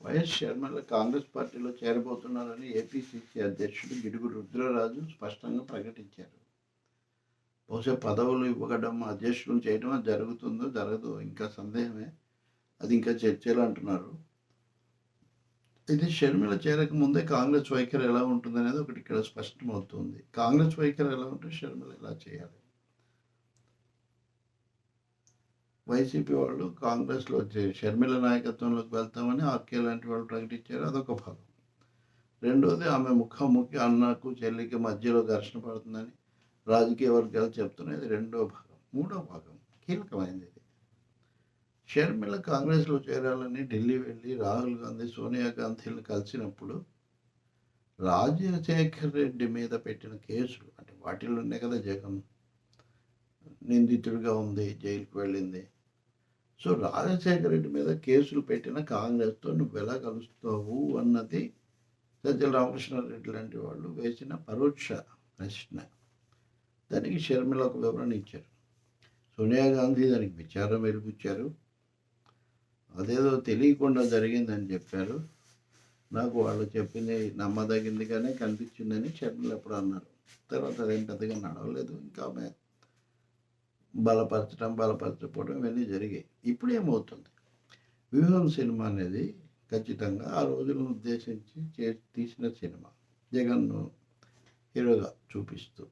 YS శర్మల Congress పార్టీలో చేరబోతున్నారని APCC అధ్యక్షుడు గిడుగు రుద్రరాజు స్పష్టంగా ప్రకటించారు. బహుశా పదవులు ఇవ్వడం అధ్యక్షులను చేయడం అది జరుగుతుందో జరగదో ఇంకా సందేహమే. అది ఇంకా చర్చలు అంటున్నారు. ఇది షర్మిల చేరక ముందే కాంగ్రెస్ వైఖరి ఎలా ఉంటుంది అనేది ఒకటి ఇక్కడ స్పష్టమవుతుంది. కాంగ్రెస్ వైఖరి ఎలా ఉంటే షర్మిల ఎలా చేయాలి. వైసీపీ వాళ్ళు కాంగ్రెస్లో వచ్చే షర్మిల నాయకత్వంలోకి వెళ్తామని ఆర్కే లాంటి వాళ్ళు ప్రకటించారు. అదొక భాగం. రెండోది ఆమె ముఖాముఖి అన్నకు చెల్లికి మధ్యలో ఘర్షణ పడుతుందని రాజకీయ వర్గాలు చెప్తున్నది రెండో భాగం. మూడో భాగం కీలకమైనది ఇది. షర్మిల కాంగ్రెస్లో చేరాలని ఢిల్లీ వెళ్ళి రాహుల్ గాంధీ సోనియా గాంధీని కలిసినప్పుడు రాజశేఖర్ రెడ్డి మీద పెట్టిన కేసులు అంటే వాటిల్లోనే కదా జగన్ నిందితుడిగా ఉంది జైలుకు వెళ్ళింది సో రాజశేఖర రెడ్డి మీద కేసులు పెట్టిన కాంగ్రెస్తో నువ్వు ఎలా కలుస్తావు అన్నది సజ్జల రామకృష్ణారెడ్డి లాంటి వాళ్ళు వేసిన పరోక్ష ప్రశ్న. దానికి షర్మిల ఒక వివరణ ఇచ్చారు. సోనియా గాంధీ దానికి విచారం వెలిపించారు. అదేదో తెలియకుండా జరిగిందని చెప్పారు. నాకు వాళ్ళు చెప్పింది నమ్మదగిందిగానే కనిపించిందని షర్మిల ఎప్పుడు అన్నారు. తర్వాత అదేం పెద్దగా నడవలేదు. ఇంకా ఆమె బలపరచడం బలపరచకపోవడం ఇవన్నీ జరిగాయి. ఇప్పుడు ఏమవుతుంది? వ్యూహం సినిమా అనేది ఖచ్చితంగా ఆ రోజులను ఉద్దేశించి చే తీసిన సినిమా. జగన్ను హీరోగా చూపిస్తూ.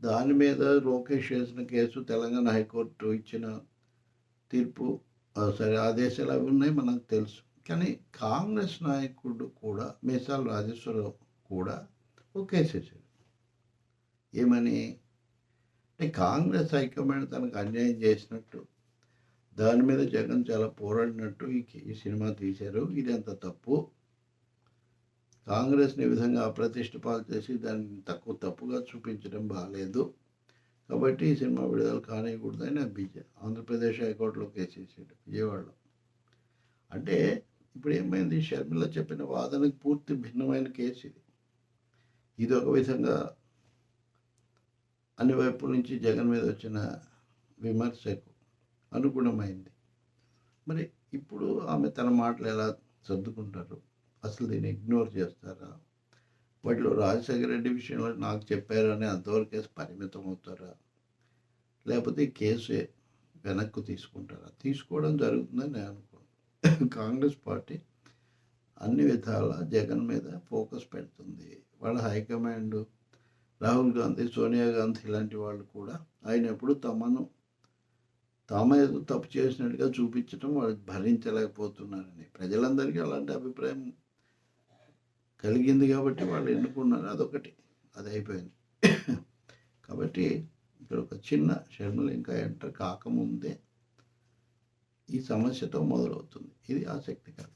దాని మీద లోకేష్ చేసిన కేసు తెలంగాణ హైకోర్టు ఇచ్చిన తీర్పు ఆ, సరే ఆదేశాలు అవి ఉన్నాయి మనకు తెలుసు. కానీ కాంగ్రెస్ నాయకుడు కూడా మేసాల రాజేశ్వరరావు కూడా ఒక కేసు ఏమని? అంటే కాంగ్రెస్ హైకమాండ్ తనకు అన్యాయం చేసినట్టు దాని మీద జగన్ చాలా పోరాడినట్టు ఈ ఈ సినిమా తీశారు. ఇది అంత తప్పు. కాంగ్రెస్ని ఈ విధంగా అప్రతిష్ట పాలు చేసి దాన్ని తక్కువ తప్పుగా చూపించడం బాగాలేదు కాబట్టి ఈ సినిమా విడుదల కానియకూడదని బీజే ఆంధ్రప్రదేశ్ హైకోర్టులో కేసు వేసాడు విజయవాడలో. అంటే ఇప్పుడు ఏమైంది? షర్మిల చెప్పిన వాదనకు పూర్తి భిన్నమైన కేసు ఇది. ఇది ఒక విధంగా అన్ని వైపుల నుంచి జగన్ మీద వచ్చిన విమర్శకు అనుగుణమైంది. మరి ఇప్పుడు ఆమె తన మాటలు ఎలా సర్దుకుంటారు? అసలు దీన్ని ఇగ్నోర్ చేస్తారా? వాటిలో రాజశేఖర రెడ్డి విషయంలో నాకు చెప్పారని అంతవరకు అంతవరకే పరిమితం అవుతారా లేకపోతే కేసు వెనక్కు తీసుకుంటారా? తీసుకోవడం జరుగుతుందని నేను అనుకోను కాంగ్రెస్ పార్టీ అన్ని విధాల జగన్ మీద ఫోకస్ పెడుతుంది. వాళ్ళ హైకమాండ్ రాహుల్ గాంధీ సోనియా గాంధీ లాంటి వాళ్ళు కూడా ఆయన ఎప్పుడు తమను తాము ఏదో తప్పు చేసినట్టుగా చూపించడం వాళ్ళు భరించలేకపోతున్నారని. ప్రజలందరికీ అలాంటి అభిప్రాయం కలిగింది కాబట్టి వాళ్ళు ఎన్నుకున్నారు. అదొకటి. అది అయిపోయింది. కాబట్టి ఇక్కడ ఒక చిన్న షర్మిల ఇంకా ఎంటర్ కాకముందే ఈ సమస్యతో మొదలవుతుంది. ఇది ఆసక్తికరం.